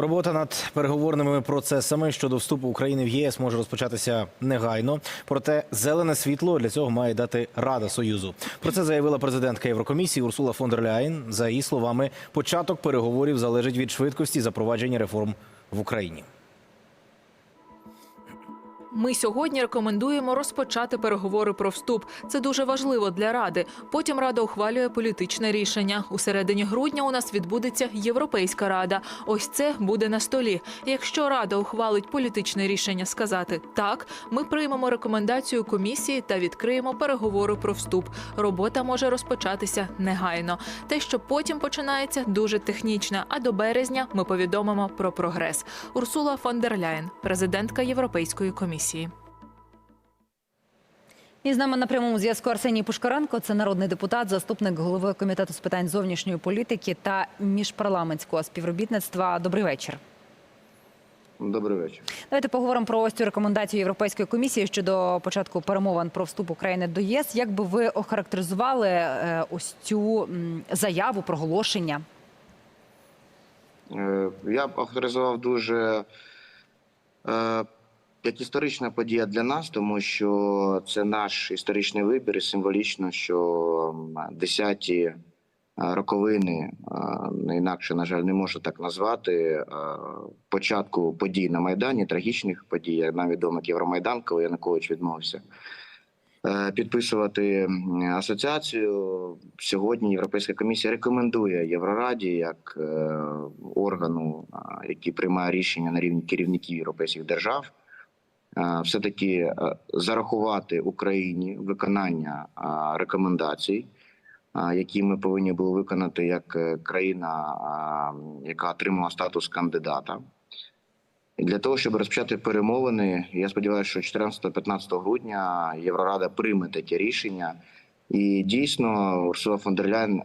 Робота над переговорними процесами щодо вступу України в ЄС може розпочатися негайно. Проте зелене світло для цього має дати Рада Союзу. Про це заявила президентка Єврокомісії Урсула фон дер Ляйн. За її словами, початок переговорів залежить від швидкості запровадження реформ в Україні. Ми сьогодні рекомендуємо розпочати переговори про вступ. Це дуже важливо для ради. Потім рада ухвалює політичне рішення. У середині грудня у нас відбудеться Європейська рада. Ось це буде на столі. Якщо рада ухвалить політичне рішення сказати так, ми приймемо рекомендацію комісії та відкриємо переговори про вступ. Робота може розпочатися негайно. Те, що потім починається, дуже технічне. А до березня ми повідомимо про прогрес. Урсула фон дер Ляєн, президентка Європейської комісії. І з нами на прямому зв'язку Арсеній Пушкаренко. Це народний депутат, заступник голови комітету з питань зовнішньої політики та міжпарламентського співробітництва. Добрий вечір. Добрий вечір. Давайте поговоримо про ось цю рекомендацію Європейської комісії щодо початку перемовин про вступ України до ЄС. Як би ви охарактеризували е, ось цю заяву, проголошення? Е, Я б охарактеризував дуже е, як історична подія для нас, тому що це наш історичний вибір, і символічно, що десяті е, роковини, е, інакше, на жаль, не можу так назвати. е, Початку подій на Майдані, трагічних подій, нам відомо Євромайдан, коли Янукович відмовився підписувати асоціацію. Сьогодні Європейська комісія рекомендує Єврораді як органу, який приймає рішення на рівні керівників європейських держав, все таки зарахувати Україні виконання рекомендацій. Які ми повинні були виконати як е, країна, яка отримала статус кандидата, і для того, щоб розпочати перемовини, я сподіваюся, що 14-15 грудня Єврорада прийме таке рішення. І дійсно Урсула фон дер Ляйн е,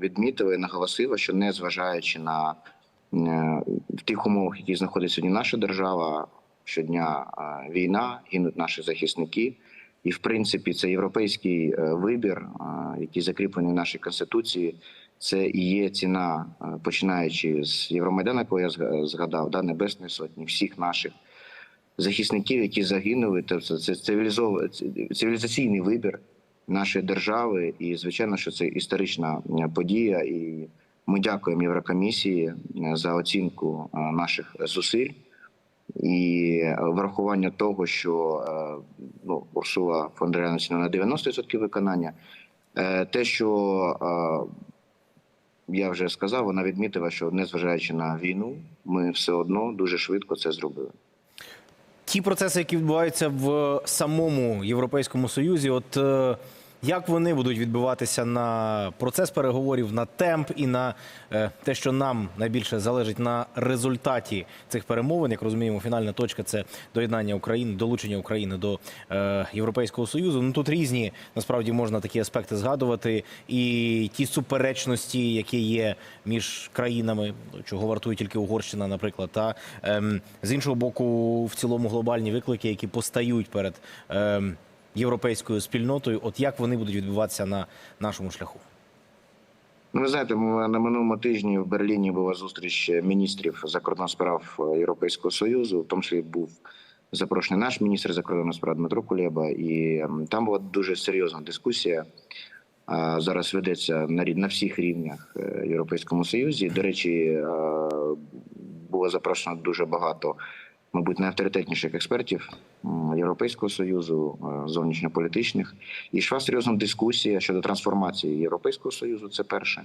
відмітила і наголосила, що незважаючи на е, в тих умовах, які знаходиться сьогодні наша держава, щодня війна, гинуть наші захисники. І, в принципі, це європейський е, вибір, який закріплений в нашій конституції. Це і є ціна, е, починаючи з Євромайдану, якого я згадав, да, Небесної Сотні, всіх наших захисників, які загинули. Тобто це цивілізов... цивілізаційний вибір нашої держави. І, звичайно, що це історична подія. І ми дякуємо Єврокомісії е, за оцінку наших зусиль. І е, врахування того, що е, ну, Урсула фон дер на 90% виконання, Е, те, що я вже сказав, вона відмітила, що незважаючи на війну, ми все одно дуже швидко це зробили. Ті процеси, які відбуваються в самому Європейському Союзі, от як вони будуть відбуватися на процес переговорів, на темп і на е, те, що нам найбільше залежить на результаті цих перемовин, як розуміємо, фінальна точка це доєднання України, долучення України до е, Європейського Союзу. Ну тут різні насправді можна такі аспекти згадувати, і ті суперечності, які є між країнами, чого вартує тільки Угорщина, наприклад, та ем, з іншого боку, в цілому глобальні виклики, які постають перед ем, європейською спільнотою. От як вони будуть відбуватися на нашому шляху? Ну, ви знаєте, на минулому тижні в Берліні була зустріч міністрів закордонних справ Європейського Союзу. В тому числі був запрошений наш міністр закордонних справ Дмитро Кулеба, і там була дуже серйозна дискусія. Зараз ведеться на на всіх рівнях е, Європейському Союзі. До речі, е, було запрошено дуже багато, мабуть, найавторитетніших експертів Європейського союзу, е, зовнішньополітичних. І йшла серйозна дискусія щодо трансформації Європейського союзу. Це перше.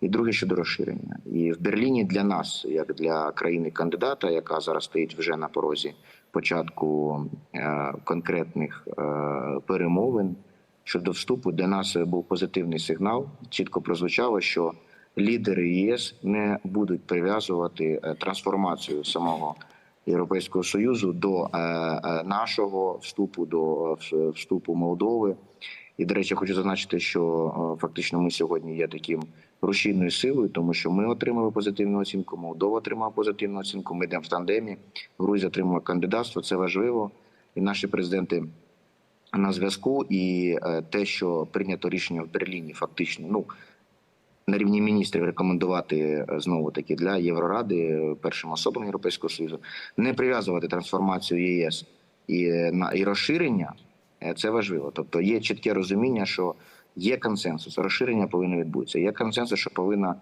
І друге щодо розширення. І в Берліні для нас, як для країни-кандидата, яка зараз стоїть вже на порозі початку е, конкретних е, перемовин щодо вступу, для нас був позитивний сигнал. Чітко прозвучало, що лідери ЄС не будуть прив'язувати трансформацію самого Європейського союзу до е, е, нашого вступу, до е, вступу Молдови. І, до речі, хочу зазначити, що фактично ми сьогодні є таким рушійною силою, тому що ми отримали позитивну оцінку, Молдова отримала позитивну оцінку. Ми йдемо в тандемі. Грузія отримала кандидатство. Це важливо. І наші президенти на зв'язку. І те, що прийнято рішення в Берліні, фактично, ну на рівні міністрів рекомендувати е, знову таки для Євроради е, першим особам Європейського союзу не прив'язувати трансформацію єС і е, на і розширення. Це важливо. Тобто є чітке розуміння, що є консенсус, розширення повинно відбутися. Є консенсус, що повинна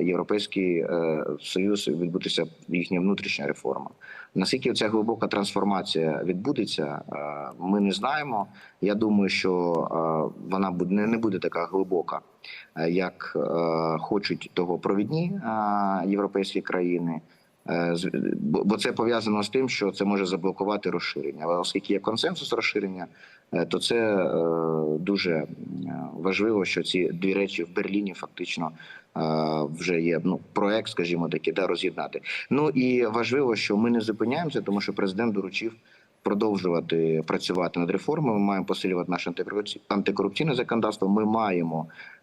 Європейський Союз відбутися їхня внутрішня реформа. Наскільки ця глибока трансформація відбудеться, ми не знаємо. Я думаю, що вона не буде така глибока, як е, хочуть того провідні е, європейські країни. Е, Бо це пов'язано з тим, що це може заблокувати розширення. Але оскільки є консенсус розширення, е, то це е, дуже е, важливо, що ці дві речі в Берліні фактично е, вже є ну проект, скажімо таки, да роз'єднати. Ну і важливо, що ми не зупиняємося, тому що президент доручив продовжувати працювати над реформами. Ми маємо посилювати наше антикорупці- антикорупційне законодавство. Ми маємо е,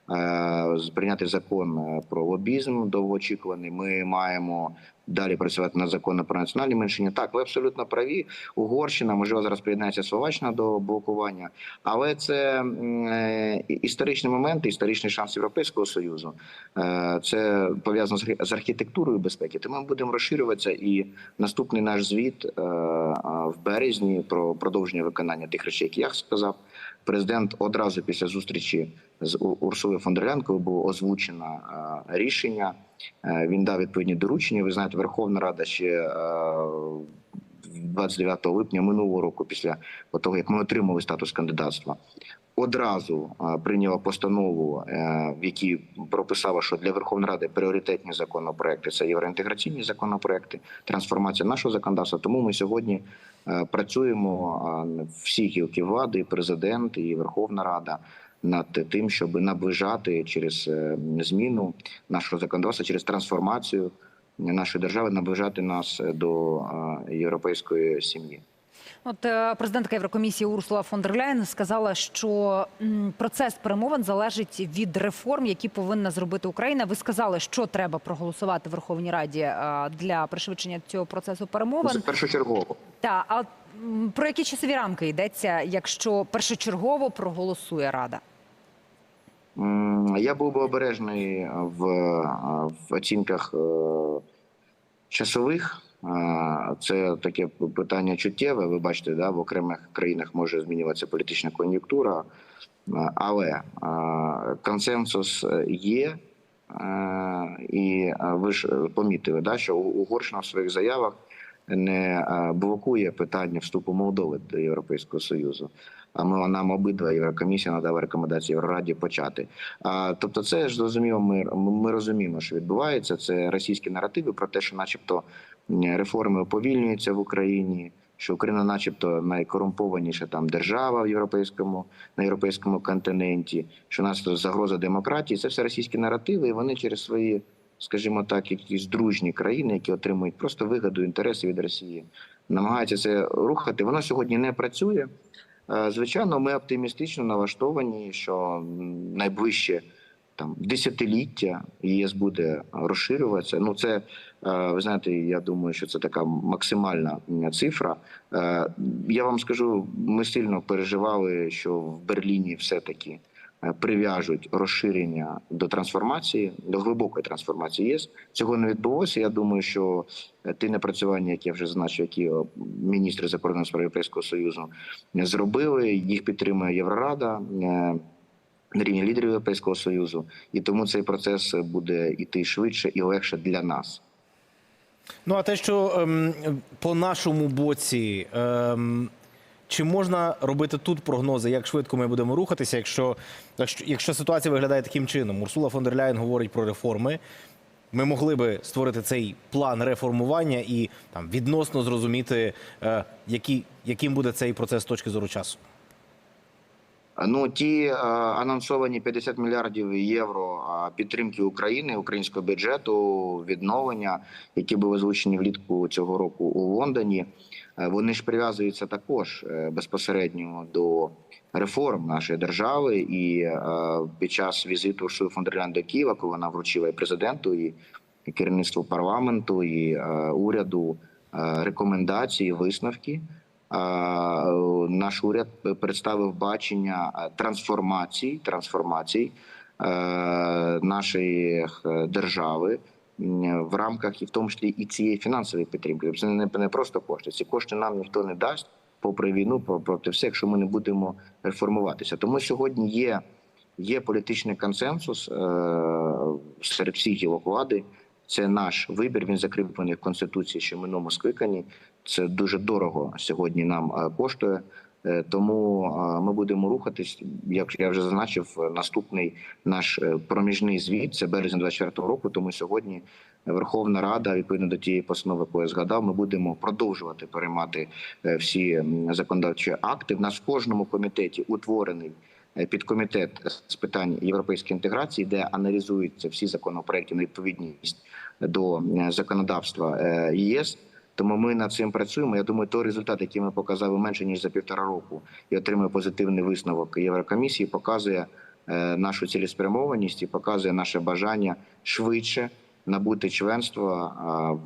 прийняти закон е, про лобізм довгоочікуваний. Ми маємо далі працювати над законом про національні меншини. Так, ви абсолютно праві. Угорщина можливо зараз приєднається Словаччина до блокування, але це е, історичний момент, історичний шанс Європейського союзу. Е, Це пов'язано з архітектурою безпеки. Тому ми будемо розширюватися. І наступний наш звіт е, е, в березні про продовження виконання тих речей, які я сказав. Президент одразу після зустрічі з Урсулою фон було озвучено е, рішення. Е, Він дав відповідні доручення. Ви знаєте, Верховна Рада ще е, 29 липня минулого року, після того як ми отримали статус кандидатства, одразу прийняла постанову, е, в якій прописала, що для Верховної Ради пріоритетні законопроекти це євроінтеграційні законопроекти, трансформація нашого законодавства. Тому ми сьогодні е, працюємо всі гілки влади, і президент і Верховна Рада. Над тим, щоб наближати через е, зміну нашого законодавства, через трансформацію нашої держави, наближати нас до е, європейської сім'ї. От е, президентка Єврокомісії Урсула фон дер Ляйн сказала, що процес перемовин залежить від реформ, які повинна зробити Україна. Ви сказали, що треба проголосувати в Верховній Раді е, для пришвидшення цього процесу перемовин. Це першочергово. Та а про які часові рамки йдеться, якщо першочергово проголосує Рада? Я був би обережний в, в оцінках часових. Е, Це таке питання чуттєве. Ви бачите, да, в окремих країнах може змінюватися політична кон'юнктура, Е, але е, консенсус є. Е, І е, ви ж помітили, да, що Угорщина в своїх заявах не е, блокує питання вступу Молдови до Європейського Союзу. А ми нам обидва Єврокомісія надала рекомендації Єврораді почати. А тобто, це ж зрозуміло. Ми, ми розуміємо, що відбувається. Це російські наративи про те, що, начебто, реформи уповільнюються в Україні. Що Україна, начебто, найкорумпованіша там держава в європейському на європейському континенті, що у нас загроза демократії. Це все російські наративи, і вони через свої, скажімо так, якісь дружні країни, які отримують просто вигоду інтереси від Росії, намагаються це рухати. Воно сьогодні не працює. Е, Звичайно, ми оптимістично налаштовані, що найближче там десятиліття ЄС буде розширюватися. Ну це е, ви знаєте, я думаю, що це така максимальна цифра. Е, Я вам скажу, ми сильно переживали, що в Берліні все-таки е, прив'яжуть розширення до трансформації, до глибокої трансформації ЄС. Цього не відбулося. Я думаю, що е, ті напрацювання, які я вже зазначив, які міністри закордонних справ Європейського союзу зробили, їх підтримує Єврорада. е, На рівні лідерів Європейського союзу, і тому цей процес буде йти швидше і легше для нас. Ну а те, що ем, по нашому боці, ем, чи можна робити тут прогнози, як швидко ми будемо рухатися, якщо, якщо, ситуація виглядає таким чином? Урсула фон дер Ляйн говорить про реформи. Ми могли би створити цей план реформування і там відносно зрозуміти, е, які, яким буде цей процес з точки зору часу. Ну ті е, анонсовані 50 мільярдів євро підтримки України, українського бюджету, відновлення, які були озвучені влітку цього року у Лондоні. е, Вони ж прив'язуються також е, безпосередньо до реформ нашої держави. І під час візиту фон до Києва, коли вона вручила і президенту, і керівництву парламенту, і уряду рекомендації, висновки. Наш уряд представив бачення е, трансформацій, трансформацій нашої е, держави в рамках і в тому числі і цієї фінансової підтримки. Це не, просто кошти. Ці кошти нам ніхто не дасть попри війну, про- проти все, якщо ми не будемо реформуватися. Тому сьогодні є, є політичний консенсус е, серед всіх гілок влади. Це наш вибір. Він закріплений в конституції ще в минулому скликанні. Це дуже дорого сьогодні нам е, коштує. Е, Тому е, ми будемо рухатись. Як я вже зазначив, наступний наш проміжний звіт це березень 24 року. Тому сьогодні Верховна Рада, відповідно до тієї постанови, яку я згадав, ми будемо продовжувати переймати всі законодавчі акти. В нас в кожному комітеті утворений підкомітет з питань європейської інтеграції, де аналізуються всі законопроекти на відповідність до законодавства ЄС. Тому ми над цим працюємо. Я думаю, той результат, який ми показали менше ніж за півтора року, і отримує позитивний висновок Єврокомісії, показує е, нашу цілеспрямованість і показує наше бажання швидше набути членство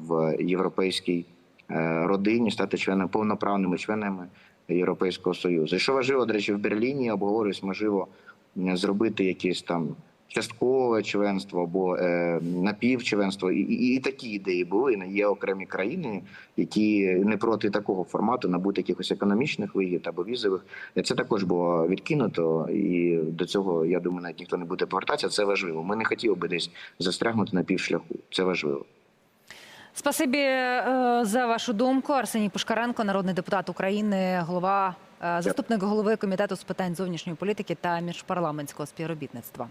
в європейській е, родині, стати членами повноправними членами Європейського союзу. І що важливо, до речі, в Берліні обговорюють, можливо, зробити якесь там часткове членство або е, напівчленство. І, і, і такі ідеї були. Є окремі країни, які не проти такого формату набути якихось економічних вигід або візових. Це також було відкинуто, і до цього я думаю, навіть ніхто не буде повертатися. Це важливо. Ми не хотіли би десь застрягнути на півшляху. Це важливо. Спасибі е, за вашу думку. Арсеній Пушкаренко, народний депутат України, голова, е, заступник голови комітету з питань зовнішньої політики та міжпарламентського співробітництва.